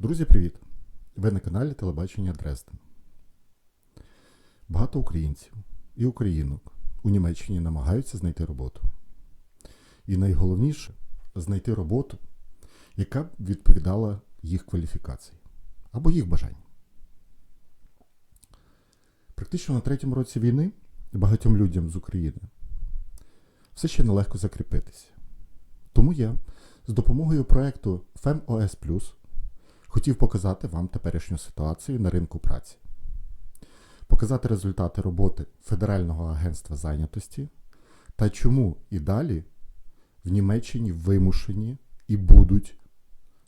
Друзі, привіт! Ви на каналі Телебачення Дрезден. Багато українців і українок у Німеччині намагаються знайти роботу. І найголовніше знайти роботу, яка б відповідала їх кваліфікації або їх бажанням. Практично на третьому році війни багатьом людям з України все ще нелегко закріпитися. Тому я з допомогою проекту FemOS хотів показати вам теперішню ситуацію на ринку праці, показати результати роботи Федерального агентства зайнятості та чому і далі в Німеччині вимушені і будуть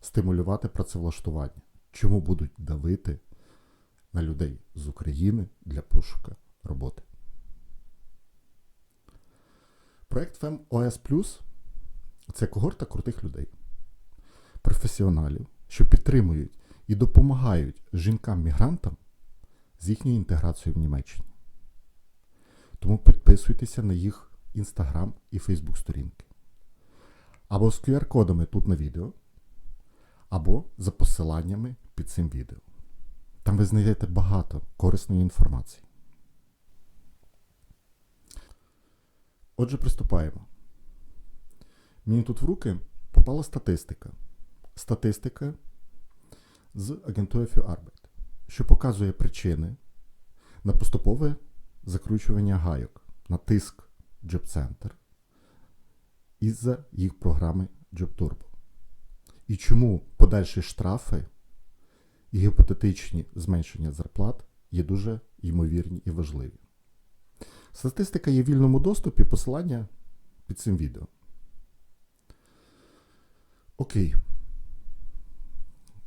стимулювати працевлаштування, чому будуть давити на людей з України для пошуку роботи. Проект FemOS це когорта крутих людей, професіоналів, що підтримують і допомагають жінкам-мігрантам з їхньою інтеграцією в Німеччині. Тому підписуйтеся на їх інстаграм і фейсбук сторінки. Або з QR-кодами тут на відео, або за посиланнями під цим відео. Там ви знайдете багато корисної інформації. Отже, приступаємо. Мені тут в руки попала статистика. Статистика з агентури für що показує причини на поступове закручування гайок на тиск Job Center із-за їх програми Job Turbo. І чому подальші штрафи і гіпотетичні зменшення зарплат є дуже ймовірні і важливі. Статистика є в вільному доступі, посилання під цим відео. Окей.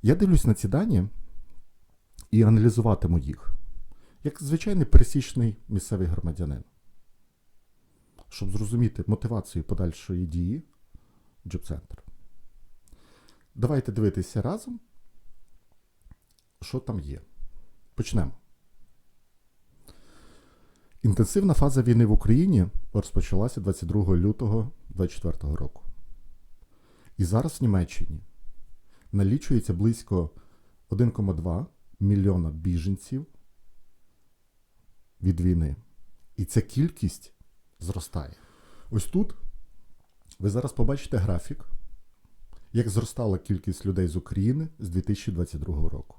Я дивлюсь на ці дані і аналізуватиму їх, як звичайний пересічний місцевий громадянин, щоб зрозуміти мотивацію подальшої дії Center. Давайте дивитися разом, що там є. Почнемо. Інтенсивна фаза війни в Україні розпочалася 22 лютого 2024 року. І зараз в Німеччині налічується близько 1,2 мільйона біженців від війни. І ця кількість зростає. Ось тут ви зараз побачите графік, як зростала кількість людей з України з 2022 року.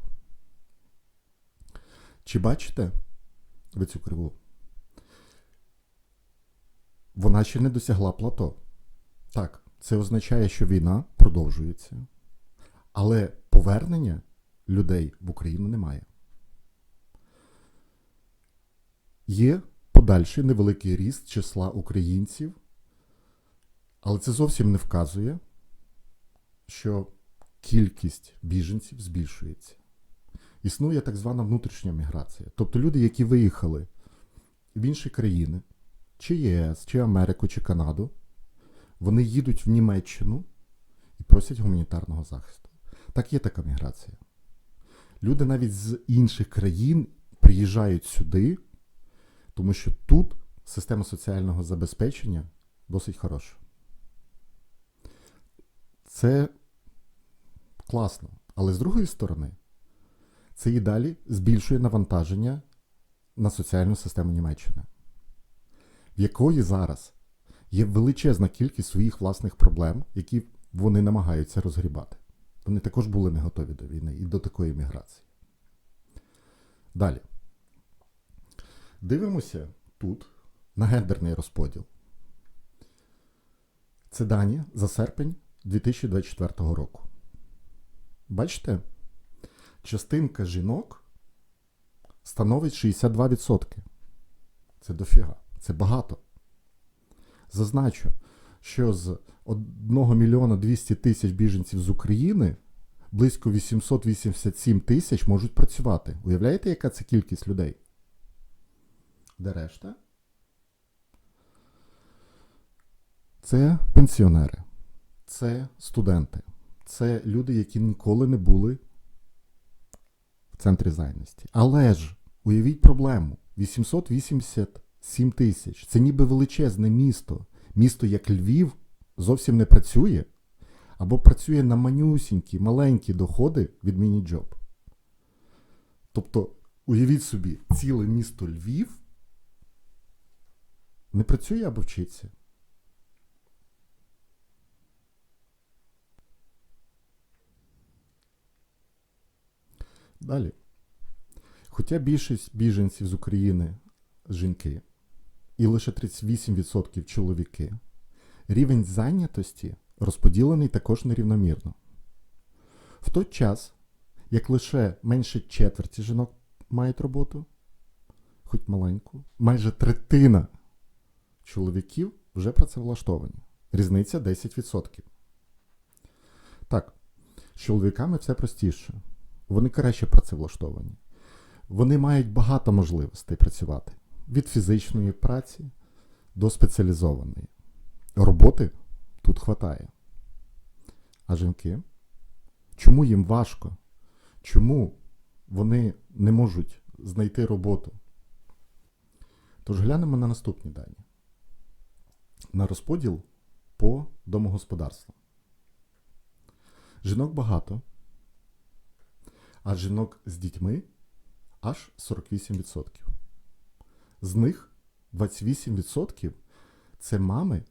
Чи бачите ви цю криву? Вона ще не досягла плато. Так, це означає, що війна продовжується, але повернення людей в Україну немає. Є подальший невеликий ріст числа українців, але це зовсім не вказує, що кількість біженців збільшується. Існує так звана внутрішня міграція. Тобто люди, які виїхали в інші країни, чи ЄС, чи Америку, чи Канаду, вони їдуть в Німеччину і просять гуманітарного захисту. Так є така міграція. Люди навіть з інших країн приїжджають сюди, тому що тут система соціального забезпечення досить хороша. Це класно. Але з другої сторони, це і далі збільшує навантаження на соціальну систему Німеччини, в якої зараз є величезна кількість своїх власних проблем, які вони намагаються розгрібати. Вони також були не готові до війни і до такої міграції. Далі. Дивимося тут на гендерний розподіл. Це дані за серпень 2024 року. Бачите? Частинка жінок становить 62%. Це дофіга. Це багато. Зазначу, що з 1 мільйона 200 тисяч біженців з України близько 887 тисяч можуть працювати. Уявляєте, яка це кількість людей? Де решта? Це пенсіонери, це студенти, це люди, які ніколи не були в центрі зайності. Але ж уявіть проблему: 887 тисяч. Це ніби величезне місто. Місто як Львів зовсім не працює, або працює на манюсінькі, маленькі доходи від міні-джоб. Тобто, уявіть собі, ціле місто Львів не працює або вчиться. Далі. Хоча більшість біженців з України жінки, і лише 38% чоловіки, рівень зайнятості розподілений також нерівномірно. В той час, як лише менше четверті жінок мають роботу, хоч маленьку, майже третина чоловіків вже працевлаштовані. Різниця 10%. Так, з чоловіками все простіше. Вони краще працевлаштовані. Вони мають багато можливостей працювати від фізичної праці до спеціалізованої. Роботи тут хватає. А жінки? Чому їм важко? Чому вони не можуть знайти роботу? Тож глянемо на наступні дані. На розподіл по домогосподарствам. Жінок багато, а жінок з дітьми аж 48%. З них 28% це мами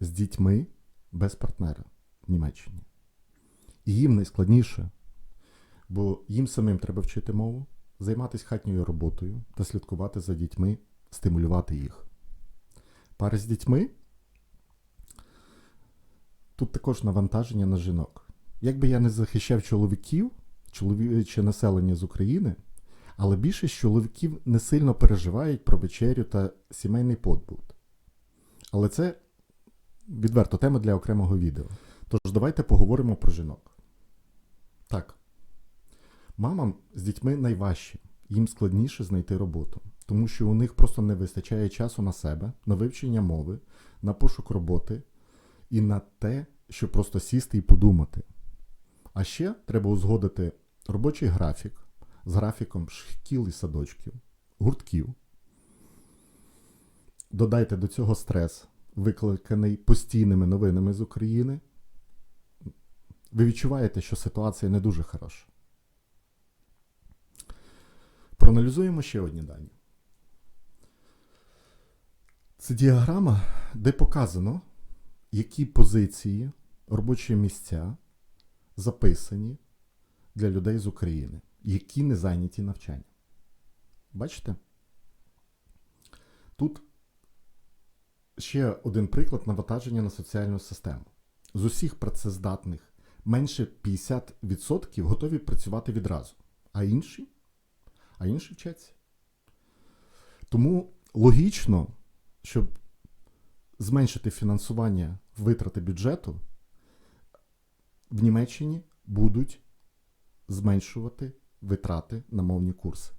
з дітьми без партнера в Німеччині. І їм найскладніше, бо їм самим треба вчити мову, займатися хатньою роботою та слідкувати за дітьми, стимулювати їх. Пари з дітьми тут також навантаження на жінок. Якби я не захищав чоловіків, чоловіче населення з України, але більшість чоловіків не сильно переживають про вечерю та сімейний подбут. Але це відверто тема для окремого відео. Тож давайте поговоримо про жінок. Так, мамам з дітьми найважче, їм складніше знайти роботу, тому що у них просто не вистачає часу на себе, на вивчення мови, на пошук роботи і на те, щоб просто сісти і подумати. А ще треба узгодити робочий графік з графіком шкіл і садочків, гуртків. Додайте до цього стрес, викликаний постійними новинами з України. Ви відчуваєте, що ситуація не дуже хороша. Проаналізуємо ще одні дані. Це діаграма, де показано, які позиції, робочі місця записані для людей з України, які не зайняті навчанням. Бачите? Тут ще один приклад навантаження на соціальну систему. З усіх працездатних менше 50% готові працювати відразу, а інші, а інші вчаться. Тому логічно, щоб зменшити фінансування витрати бюджету, в Німеччині будуть зменшувати витрати на мовні курси.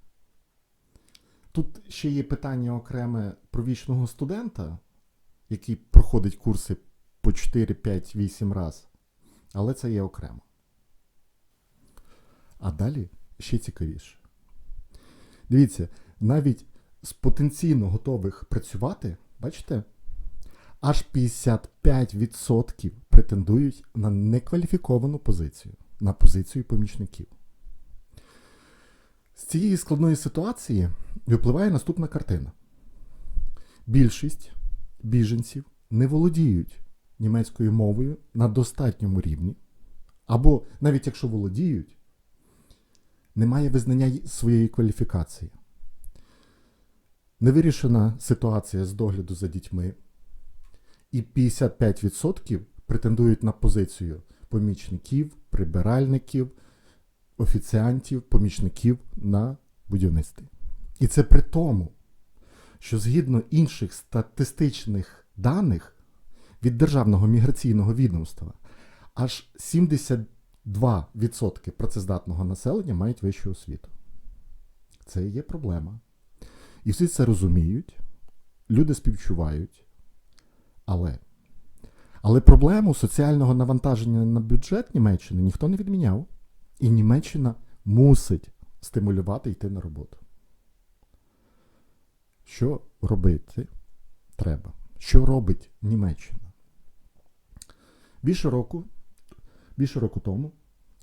Тут ще є питання окреме про вічного студента, який проходить курси по 4, 5, 8 раз, але це є окремо. А далі ще цікавіше. Дивіться, навіть з потенційно готових працювати, бачите, аж 55% претендують на некваліфіковану позицію, на позицію помічників. З цієї складної ситуації випливає наступна картина. Більшість біженців не володіють німецькою мовою на достатньому рівні, або навіть якщо володіють, немає визнання своєї кваліфікації. Невирішена ситуація з догляду за дітьми, і 55% претендують на позицію помічників, прибиральників, офіціантів, помічників на будівництві. І це при тому, що згідно інших статистичних даних від Державного міграційного відомства, аж 72% працездатного населення мають вищу освіту. Це є проблема. І всі це розуміють, люди співчувають. Але але проблему соціального навантаження на бюджет Німеччини ніхто не відміняв. І Німеччина мусить стимулювати йти на роботу. Що робити треба? Що робить Німеччина? Більше року більше року тому,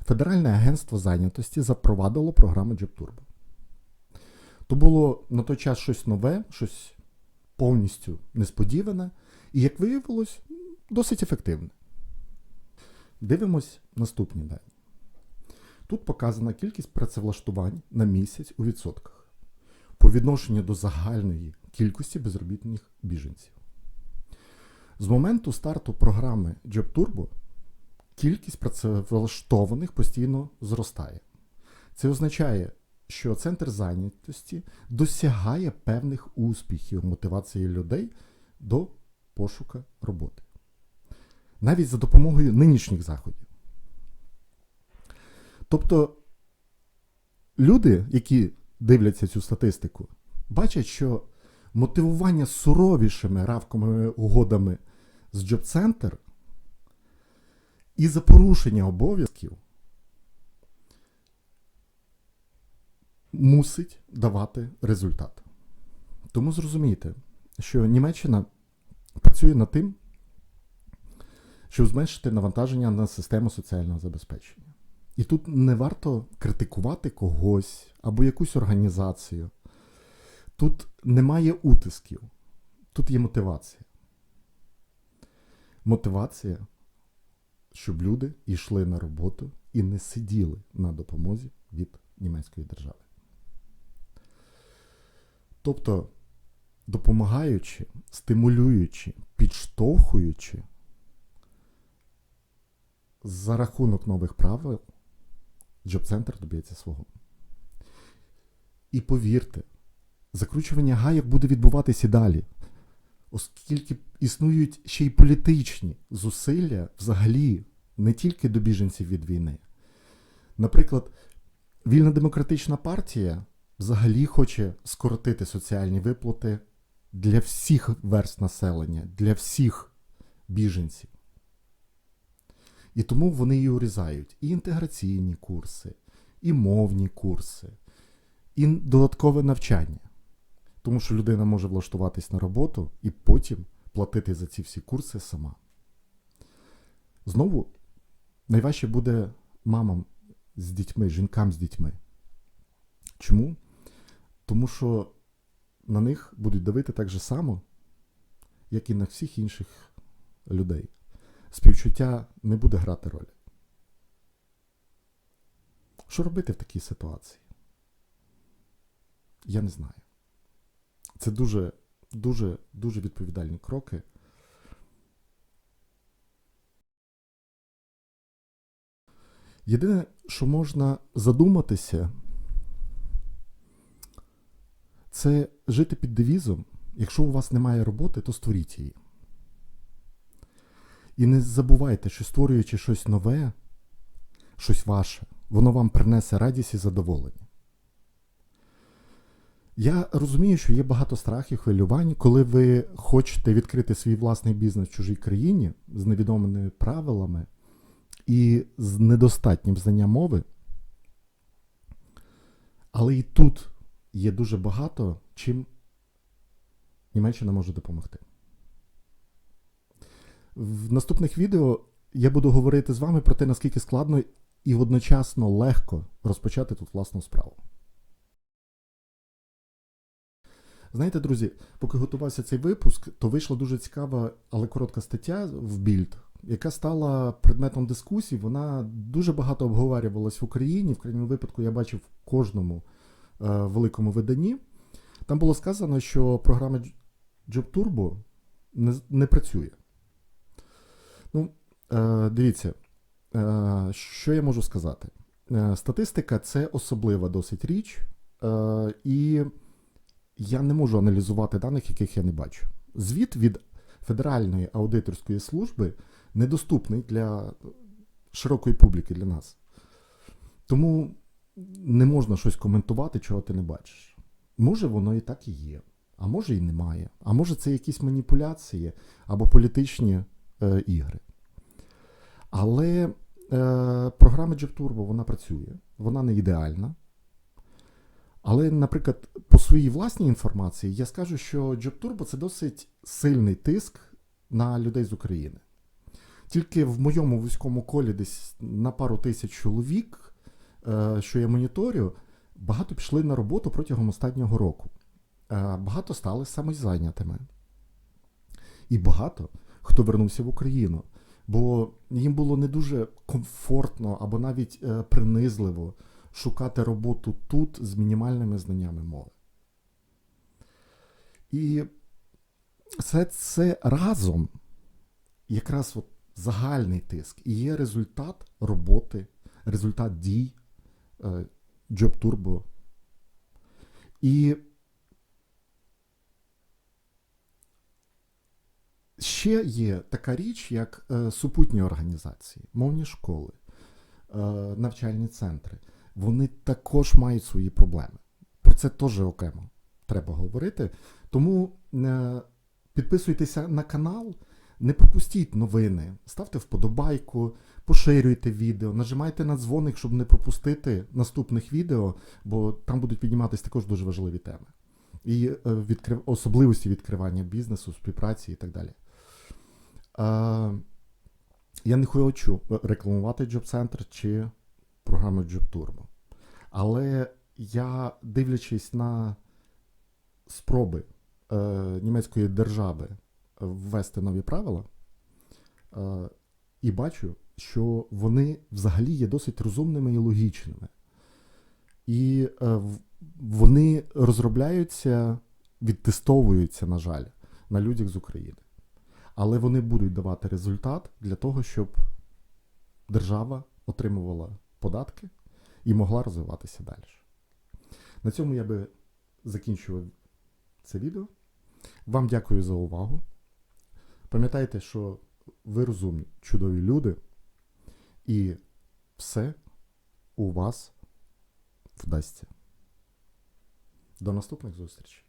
Федеральне агентство зайнятості запровадило програму JobTurbo. То було на той час щось нове, щось повністю несподіване, і, як виявилось, досить ефективне. Дивимось наступні дані. Тут показана кількість працевлаштувань на місяць у відсотках по відношенню до загальної кількості безробітних біженців. З моменту старту програми JobTurbo кількість працевлаштованих постійно зростає. Це означає, що центр зайнятості досягає певних успіхів мотивації людей до пошука роботи. Навіть за допомогою нинішніх заходів. Тобто люди, які дивляться цю статистику, бачать, що мотивування суровішими равковими угодами з Джоб-центр і за порушення обов'язків мусить давати результат. Тому зрозумійте, що Німеччина працює над тим, щоб зменшити навантаження на систему соціального забезпечення. І тут не варто критикувати когось або якусь організацію. Тут немає утисків, тут є мотивація. Мотивація, щоб люди йшли на роботу і не сиділи на допомозі від німецької держави. Тобто, допомагаючи, стимулюючи, підштовхуючи за рахунок нових правил, Джоб-центр доб'ється свого. І повірте, закручування гайок буде відбуватися і далі, оскільки існують ще й політичні зусилля взагалі не тільки до біженців від війни. Наприклад, Вільна демократична партія взагалі хоче скоротити соціальні виплати для всіх верст населення, для всіх біженців. І тому вони і урізають і інтеграційні курси, і мовні курси, і додаткове навчання. Тому що людина може влаштуватись на роботу і потім платити за ці всі курси сама. Знову найважче буде мамам з дітьми, жінкам з дітьми. Чому? Тому що на них будуть давити так же само, як і на всіх інших людей співчуття не буде грати ролі. Що робити в такій ситуації? Я не знаю. Це дуже, дуже, дуже відповідальні кроки. Єдине, що можна задуматися, це жити під девізом. Якщо у вас немає роботи, то створіть її. І не забувайте, що створюючи щось нове, щось ваше, воно вам принесе радість і задоволення. Я розумію, що є багато страхів, хвилювань, коли ви хочете відкрити свій власний бізнес в чужій країні з невідомими правилами і з недостатнім знанням мови. Але і тут є дуже багато, чим Німеччина може допомогти. В наступних відео я буду говорити з вами про те, наскільки складно і одночасно легко розпочати тут власну справу. Знаєте, друзі, поки готувався цей випуск, то вийшла дуже цікава, але коротка стаття в більд, яка стала предметом дискусій. Вона дуже багато обговорювалась в Україні. В крайньому випадку я бачив в кожному е, великому виданні. Там було сказано, що програма JobTurbo не, не працює. Ну, е, дивіться, е, що я можу сказати? Е, статистика це особлива досить річ, і я не можу аналізувати даних, яких я не бачу. Звіт від Федеральної аудиторської служби недоступний для широкої публіки для нас. Тому не можна щось коментувати, чого ти не бачиш. Може, воно і так і є, а може і немає. А може, це якісь маніпуляції або політичні ігри. Але е, програма JobTurbo, вона працює, вона не ідеальна. Але, наприклад, по своїй власній інформації я скажу, що JobTurbo це досить сильний тиск на людей з України. тільки в моєму вузькому колі десь на пару тисяч чоловік, е, що я моніторю, багато пішли на роботу протягом останнього року. Е, Багато стали самозайнятими. І багато хто вернувся в Україну. Бо їм було не дуже комфортно або навіть е, принизливо шукати роботу тут з мінімальними знаннями мови. І все це разом, якраз от загальний тиск, і є результат роботи, результат дій е, Job Turbo. І ще є така річ, як е, супутні організації, мовні школи, е, навчальні центри. Вони також мають свої проблеми. Про це теж окремо треба говорити. Тому е, підписуйтеся на канал, не пропустіть новини, ставте вподобайку, поширюйте відео, нажимайте на дзвоник, щоб не пропустити наступних відео, бо там будуть підніматись також дуже важливі теми. І відкрив... особливості відкривання бізнесу, співпраці і так далі. Е, я не хочу рекламувати Job Center чи програму Job Turbo. Але я, дивлячись на спроби е, німецької держави ввести нові правила, е, і бачу, що вони взагалі є досить розумними і логічними. І е, вони розробляються, відтестовуються, на жаль, на людях з України. Але вони будуть давати результат для того, щоб держава отримувала податки і могла розвиватися далі. На цьому я би закінчував це відео. Вам дякую за увагу. Пам'ятайте, що ви розумні, чудові люди, і все у вас вдасться. До наступних зустрічей!